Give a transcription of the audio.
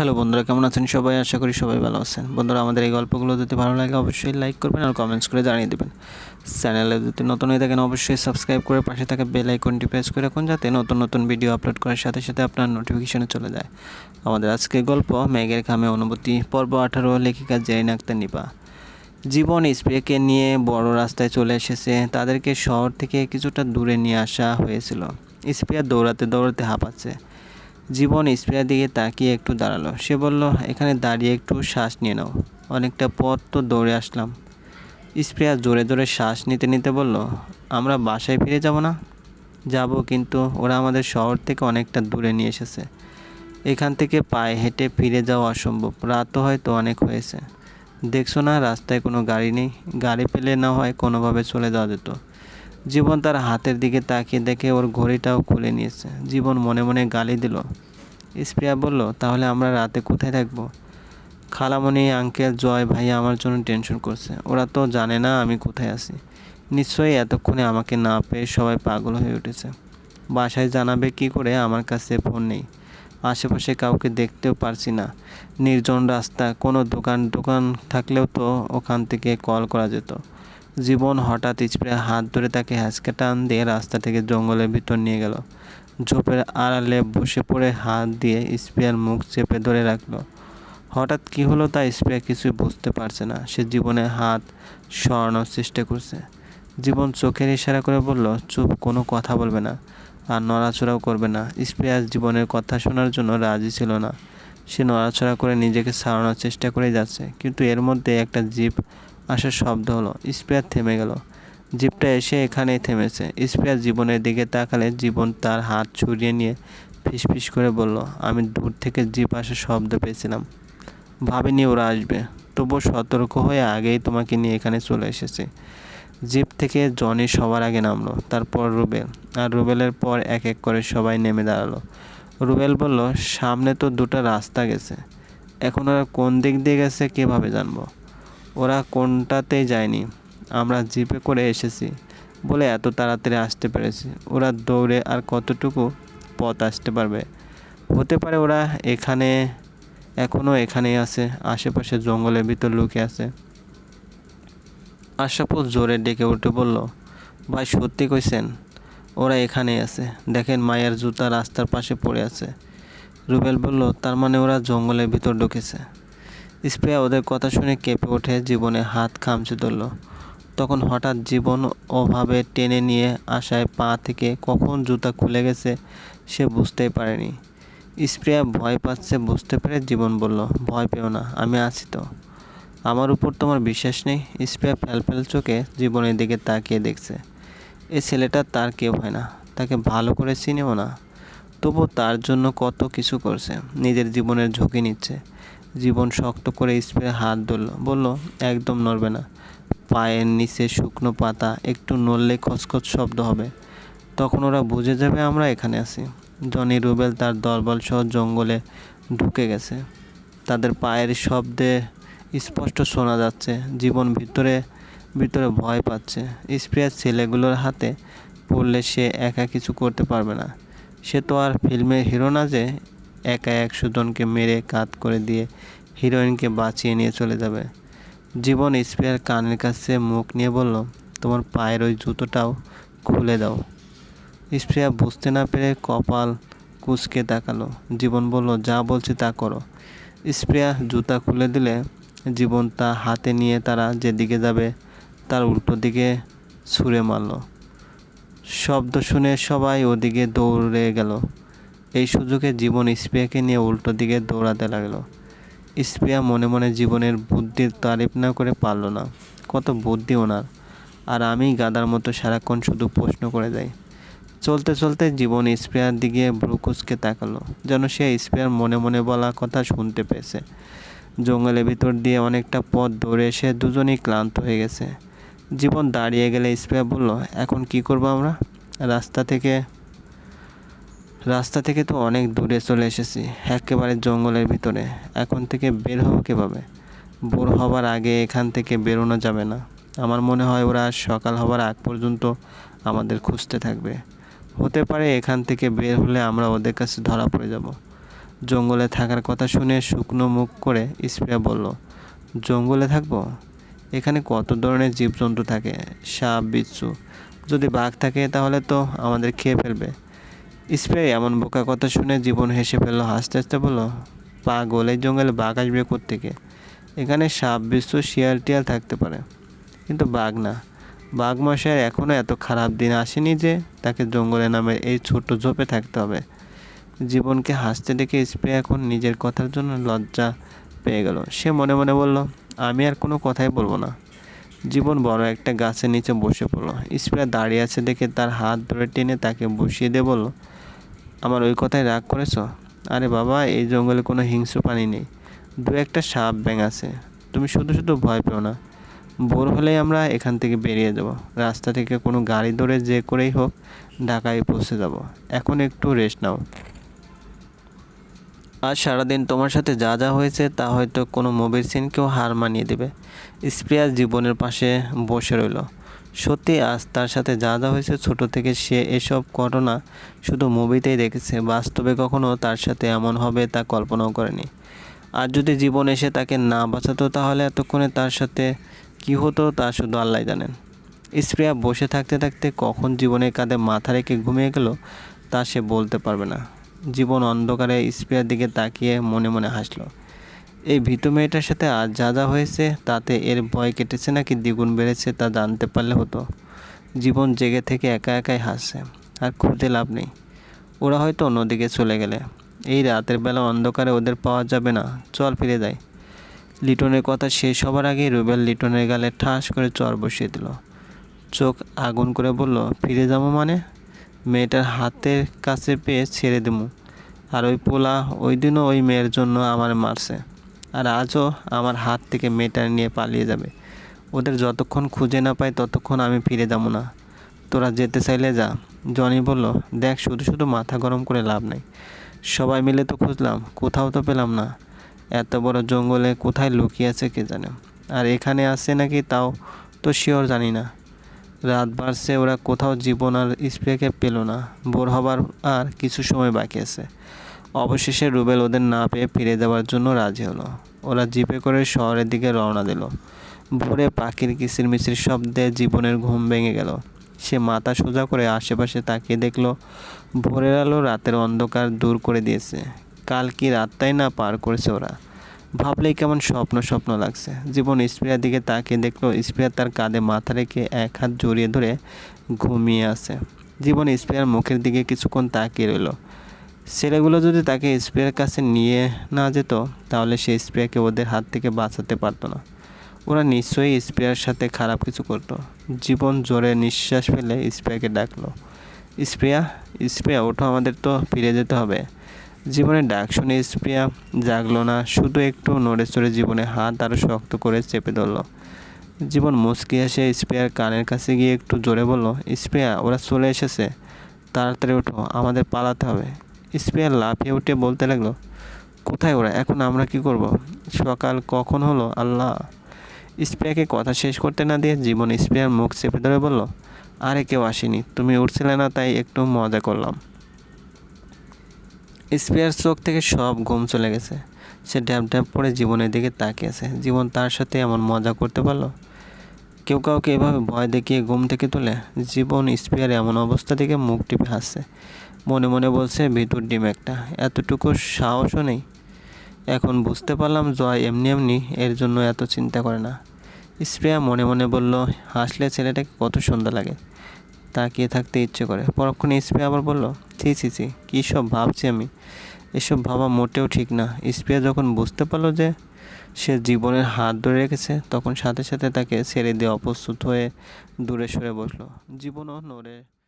Hello বন্ধুরা, কেমন আছেন সবাই? আশা করি সবাই ভালো আছেন। বন্ধুরা, আমাদের এই গল্পগুলো যদি ভালো লাগে অবশ্যই লাইক করবেন আর কমেন্টস করে জানিয়ে দেবেন। চ্যানেলে যদি নতুন হয়ে থাকেন, অবশ্যই সাবস্ক্রাইব করে পাশে থাকা বেল আইকনটি প্রেস করে রাখুন, যাতে নতুন নতুন ভিডিও আপলোড করার সাথে সাথে আপনার নোটিফিকেশনে চলে যায়। আমাদের আজকের গল্প, মেঘের খামে অনুভূতি, পর্ব আঠারো, লেখিকা জেরিন আক্তার নিপা। জীবন স্প্রেকে নিয়ে বড় রাস্তায় চলে এসেছে, তাদেরকে শহর থেকে কিছুটা দূরে নিয়ে আসা হয়েছিল। স্প্রিয়া দৌড়াতে দৌড়াতে হাঁপাচ্ছে। জীবন স্প্রিয়ার দিকে তাকিয়ে একটু দাঁড়াল। সে বলল, এখানে দাঁড়িয়ে একটু শ্বাস নিয়ে নাও। অনেকটা পথ তো দৌড়ে আসলাম। স্প্রিয়া জোরে জোরে শ্বাস নিতে নিতে বলল, আমরা বাসায় ফিরে যাব না? যাব, কিন্তু ওরা আমাদের শহর থেকে অনেকটা দূরে নিয়ে এসেছে। এখান থেকে পায়ে হেঁটে ফিরে যাওয়া অসম্ভব। রাতও হয়তো অনেক হয়েছে। দেখছ না, রাস্তায় কোনো গাড়ি নেই। গাড়ি পেলে না হয় কোনোভাবে চলে যাওয়া যেত। জীবন তার হাতের দিকে তাকিয়ে দেখে ওর ঘড়িটাও খুলে নিয়েছে। জীবন মনে মনে গালি দিল। স্প্রিয়া বলল, তাহলে আমরা রাতে কোথায় থাকব? খালামণি, আঙ্কেল, জয় ভাইয়া আমার জন্য টেনশন করছে। ওরা তো জানে না আমি কোথায় আছি। নিশ্চয়ই এতক্ষণে আমাকে না পেয়ে সবাই পাগল হয়ে উঠেছে। বাসায় জানাবে কি করে আমার কাছে ফোন নেই। আশেপাশে কাউকে দেখতেও পারছি না। নির্জন রাস্তা, কোনো দোকান দোকান থাকলেও তো ওখান থেকে কল করা যেত। জীবন হঠাৎ স্প্রে হাত ধরে তাকে হ্যাঁচকে টান দিয়ে রাস্তা থেকে জঙ্গলের ভিতর নিয়ে গেল। ঝোপের আড়ালে বসে পড়ে হাত দিয়ে স্প্রেয়ার মুখ চেপে ধরে রাখল। হঠাৎ কি হলো তা স্প্রে কিছুই বুঝতে পারছে না। সে জীবনে হাত সরানোর চেষ্টা করছে। জীবন চোখের ইশারা করে বলল, চুপ, কোনো কথা বলবে না আর নড়াচড়াও করবে না। স্প্রেয়ার জীবনের কথা শোনার জন্য রাজি ছিল না। সে নড়াচড়া করে নিজেকে সারানোর চেষ্টা করে যাচ্ছে। কিন্তু এর মধ্যে একটা জিপ আসার শব্দ হলো স্প্রেয়ার থেমে গেল। জিপটা এসে এখানেই থেমেছে। স্প্রেয়ার জীবনের দিকে তাকালে জীবন তার হাত ছড়িয়ে নিয়ে ফিসফিস করে বলল, আমি দূর থেকে জিপ আসার শব্দ পেয়েছিলাম। ভাবিনি ওরা আসবে। তবুও সতর্ক হয়ে আগেই তোমাকে নিয়ে এখানে চলে এসেছে। জিপ থেকে জনি সবার আগে নামলো, তারপর রুবেল। আর রুবেলের পর এক এক করে সবাই নেমে দাঁড়াল। রুবেল বলল, সামনে তো দুটো রাস্তা গেছে। এখন ওরা কোন দিক দিয়ে গেছে, কীভাবে জানব? ওরা কোনটাতেই যায়নি। আমরা জিপে করে এসেছি বলে এত তাড়াতাড়ি আসতে পেরেছি। ওরা দৌড়ে আর কতটুকু পথ আসতে পারবে? হতে পারে ওরা এখানে এখনও এখানেই আছে, আশেপাশে জঙ্গলের ভিতর লুকে আছে। আশাপুর জোরে ডেকে উঠে বলল, ভাই, সত্যি কইছেন? ওরা এখানেই আছে। দেখেন মায়ের জুতা রাস্তার পাশে পড়ে আছে। রুবেল বলল, তার মানে ওরা জঙ্গলের ভিতর ঢুকেছে। স্প্রে ওদের কথা শুনে কেঁপে ওঠে, জীবনে হাত খামচে ধরল। তখন হঠাৎ জীবন ওভাবে টেনে নিয়ে আসায় পা থেকে কখন জুতা খুলে গেছে সে বুঝতেই পারেনি। স্প্রিয়া ভয় পাচ্ছে বুঝতে পেরে জীবন বলল, ভয় পেও না, আমি আছি তো। আমার উপর তোমার বিশ্বাস নেই? স্প্রিয়া ফ্যালফ্যাল চোখে জীবনের দিকে তাকিয়ে দেখছে। এই ছেলেটা তার কেউ হয় না, তাকে ভালো করে চিনেও না। তবু তার জন্য কত কিছু করছে, নিজের জীবনের ঝুঁকি নিচ্ছে। জীবন শক্ত করে স্প্রে হাত ধরল। বলল, একদম নড়বে না। পায়ের নিচে শুকনো পাতা, একটু নড়লে খচখচ শব্দ হবে। তখন ওরা বুঝে যাবে আমরা এখানে আছি। জনি রুবেল তার দলবল সহ জঙ্গলে ঢুকে গেছে। তাদের পায়ের শব্দে স্পষ্ট শোনা যাচ্ছে, জীবন ভিতরে ভিতরে ভয় পাচ্ছে। স্প্রেয়ার ছেলেগুলোর হাতে পড়লে সে একা কিছু করতে পারবে না। সে তো আর ফিল্মের হিরো না যে একা এক জনকে মেরে কাত করে দিয়ে হিরোইনকে বাঁচিয়ে নিয়ে চলে যাবে। জীবন স্প্রেয়ার কানের কাছে মুখ নিয়ে বলল, তোমার পায়ের ওই জুতোটাও খুলে দাও। স্প্রেয়া বুঝতে না পেরে কপাল কুচকে তাকালো। জীবন বলল, যা বলছি তা করো। স্প্রেয়া জুতা খুলে দিলে জীবন তা হাতে নিয়ে তারা যেদিকে যাবে, তার উল্টো দিকে ছুঁড়ে মারল। শব্দ শুনে সবাই ওদিকে দৌড়ে গেল। এই সুযোগে জীবন স্প্রিয়াকে নিয়ে উল্টো দিকে দৌড়াতে লাগল। স্প্রিয়া মনে মনে জীবনের বুদ্ধির তারিফ না করে পারল না। কত বুদ্ধি ওনার। আর আমি গাদার মতো সারাক্ষণ শুধু প্রশ্ন করে যাই। চলতে চলতে জীবন স্প্রেয়ার দিকে ব্রুকুচকে তাকালো, যেন সে স্প্রেয়ার মনে মনে বলা কথা শুনতে পেয়েছে। জঙ্গলের ভিতর দিয়ে অনেকটা পথ দৌড়ে এসে দুজনেই ক্লান্ত হয়ে গেছে। জীবন দাঁড়িয়ে গেলে স্প্রেয়ার বলল, এখন কি করব আমরা? রাস্তা থেকে রাস্তা থেকে তো অনেক দূরে চলে এসেছি, একেবারে জঙ্গলের ভিতরে। এখন থেকে বের হব কীভাবে? ভোর হবার আগে এখান থেকে বেরোনো যাবে না। আমার মনে হয় ওরা সকাল হবার আগ পর্যন্ত আমাদের খুঁজতে থাকবে। হতে পারে এখান থেকে বের হলে আমরা ওদের কাছে ধরা পড়ে যাব। জঙ্গলে থাকার কথা শুনে শুকনো মুখ করে স্প্রিয়া বলল, জঙ্গলে থাকব? এখানে কত ধরনের জীবজন্তু থাকে? সাপ, বিচ্ছু, যদি বাঘ থাকে তাহলে তো আমাদের খেয়ে ফেলবে। স্প্রে, এমন বোকা কথা শুনে জীবন হেসে ফেলল। হাসতে হাসতে বলল পাগল এই জঙ্গলে বাঘ আসবে থেকে এখানে সাপ বিচ্ছু শিয়াল, টিয়াল থাকতে পারে। কিন্তু বাঘ না। বাঘ মশাইয়ের এখনও এত খারাপ দিন আসেনি যে তাকে জঙ্গলে নামে এই ছোট্ট ঝোপে থাকতে হবে। জীবনকে হাসতে দেখে স্প্রে এখন নিজের কথার জন্য লজ্জা পেয়ে গেল। সে মনে মনে বলল, আমি আর কোনো কথাই বলব না। জীবন বড় একটা গাছের নিচে বসে পড়ল। স্প্রে দাঁড়িয়ে আছে দেখে তার হাত ধরে টেনে তাকে বসিয়ে দিয়ে বলল আমার ওই কথায় রাগ করেছ? আরে বাবা, এই জঙ্গলে কোনো হিংস্র প্রাণী নেই। দু একটা সাপ ব্যাং আছে। তুমি শুধু শুধু ভয় পেও না। ভোর হলেই আমরা এখান থেকে বেরিয়ে যাব। রাস্তা থেকে কোনো গাড়ি ধরে যে করেই হোক, ঢাকায় পৌঁছে যাব। এখন একটু রেস্ট নাও। আজ সারাদিন তোমার সাথে যা যা হয়েছে, তা হয়তো কোনো মুভির সিনকেও হার মানিয়ে দেবে। স্প্রিয়া জীবনের পাশে বসে রইল। সত্যি আজ তার সাথে যা যা হয়েছে ছোট থেকে সে এসব ঘটনা শুধু মুভিতেই দেখেছে, বাস্তবে কখনো তার সাথে এমন হবে তা কল্পনাও করেনি। আর যদি জীবন এসে তাকে না বাঁচাতো তাহলে এতক্ষণে তার সাথে কি হতো তা শুধু আল্লাহ জানেন। স্প্রিয়া বসে থাকতে থাকতে কখন জীবনের কাঁধে মাথা রেখে ঘুমিয়ে গেল তা সে বলতে পারবে না। জীবন অন্ধকারে স্প্রিয়ার দিকে তাকিয়ে মনে মনে হাসলো। এই ভীতু মেয়েটার সাথে আজ যা যা হয়েছে, তাতে এর ভয় কেটেছে নাকি দ্বিগুণ বেড়েছে তা জানতে পারলে হতো। জীবন জেগে থেকে একা একাই হাসছে, আর খুঁজে লাভ নেই। ওরা হয়তো অন্যদিকে চলে গেলে। এই রাতের বেলা অন্ধকারে ওদের পাওয়া যাবে না, চল ফিরে যাই। লিটনের কথা শেষ হবার আগেই রুবেল লিটনের গালে ঠাস করে চর বসিয়ে দিল। চোখ আগুন করে বলল, ফিরে যাব মানে? মেয়েটার হাতের কাছে পেয়ে ছেড়ে দেবো আর ওই পোলা ওই দিনও ওই মেয়ের জন্য আমার মারছে। আর আজও আমার হাত থেকে মেয়েটা নিয়ে পালিয়ে যাবে। ওদের যতক্ষণ খুঁজে না পাই ততক্ষণ আমি ফিরে যাব না। তোরা যেতে চাইলে যা। জনি বলল, দেখ, শুধু শুধু মাথা গরম করে লাভ নাই। সবাই মিলে তো খুঁজলাম, কোথাও তো পেলাম না। এত বড় জঙ্গলে কোথায় লুকিয়ে আছে কে জানে। আর এখানে আছে নাকি তাও তো শিওর জানি না। রাত বাড়ছে, ওরা কোথাও জীবন আর স্প্রেকে পেল না। বোর হবার আর কিছু সময় বাকি আছে। অবশেষে রুবেল ওদের না পেয়ে ফিরে যাওয়ার জন্য রাজি হলো। ওরা জিপে করে শহরের দিকে রওনা দিল। ভোরে পাখির কিচির মিচির শব্দে জীবনের ঘুম ভেঙে গেল। সে মাথা সোজা করে আশেপাশে তাকিয়ে দেখল, ভোরের আলো রাতের অন্ধকার দূর করে দিয়েছে। কাল কি রাতটাই না পার করেছে ওরা? ভাবলেই কেমন স্বপ্ন স্বপ্ন লাগছে। জীবন স্প্রিয়ার দিকে তাকিয়ে দেখল স্প্রিয়া তার কাঁধে মাথা রেখে এক হাত জড়িয়ে ধরে ঘুমিয়ে আছে। জীবন স্প্রিয়ার মুখের দিকে কিছুক্ষণ তাকিয়ে রইল। ছেলেগুলো যদি তাকে স্প্রেয়ার কাছে নিয়ে না যেত, তাহলে সে স্প্রেয়াকে ওদের হাত থেকে বাঁচাতে পারতো না। ওরা নিশ্চয়ই স্প্রেয়ার সাথে খারাপ কিছু করতো। জীবন জোরে নিঃশ্বাস ফেলে স্প্রেয়াকে ডাকলো, স্প্রেয়া স্প্রেয়া, ওঠো, আমাদের তো ফিরে যেতে হবে। জীবনের ডাক শুনে স্প্রেয়া জাগলো না, শুধু একটু নড়ে চড়ে জীবনে হাত আরও শক্ত করে চেপে ধরল। জীবন মুসকি এসে স্প্রেয়ার কানের কাছে গিয়ে একটু জোরে বলল, স্প্রেয়া, ওরা চলে এসেছে। তাড়াতাড়ি ওঠো, আমাদের পালাতে হবে। স্প্রেয়ার লাফিয়ে উঠে বলতে লাগল, কোথায় ওরা? এখন আমরা কি করব? সকাল কখন হলো? আল্লাহ। স্প্রেয়াকে কথা শেষ করতে না দিয়ে জীবন স্প্রেয়ার মুখ চেপে ধরে বলল, আরে কেউ আসেনি, তুমি উঠছিলে না, তাই একটু মজা করলাম। স্পেয়ার চোখ থেকে সব ঘুম চলে গেছে। সে ড্যাপ ড্যাপ পরে জীবনের দিকে তাকিয়েছে। জীবন তার সাথে এমন মজা করতে পারল? কেউ কাউকে এভাবে ভয় দেখিয়ে ঘুম থেকে তোলে জীবন স্পেয়ার এমন অবস্থা থেকে মুখ টিপে হাসছে। মনে মনে বলছে ভিতর ডিম একটা। এতটুকু সাহসও নেই। এখন বুঝতে পারলাম জয় এমনি এমনি এর জন্য এত চিন্তা করে না। স্প্রেয়া মনে মনে বলল, হাসলে ছেলেটাকে কত সুন্দর লাগে। তাকিয়ে থাকতে ইচ্ছে করে। পরক্ষণে স্প্রে আবার বলল, ছি ছি ছি, কী সব ভাবছি আমি? এসব ভাবা মোটেও ঠিক না। স্প্রিয়া যখন বুঝতে পারল যে সে জীবনের হাত ধরে রেখেছে, তখন সাথে সাথে তাকে ছেড়ে দিয়ে অপ্রস্তুত হয়ে দূরে সরে বসল। জীবনও নড়ে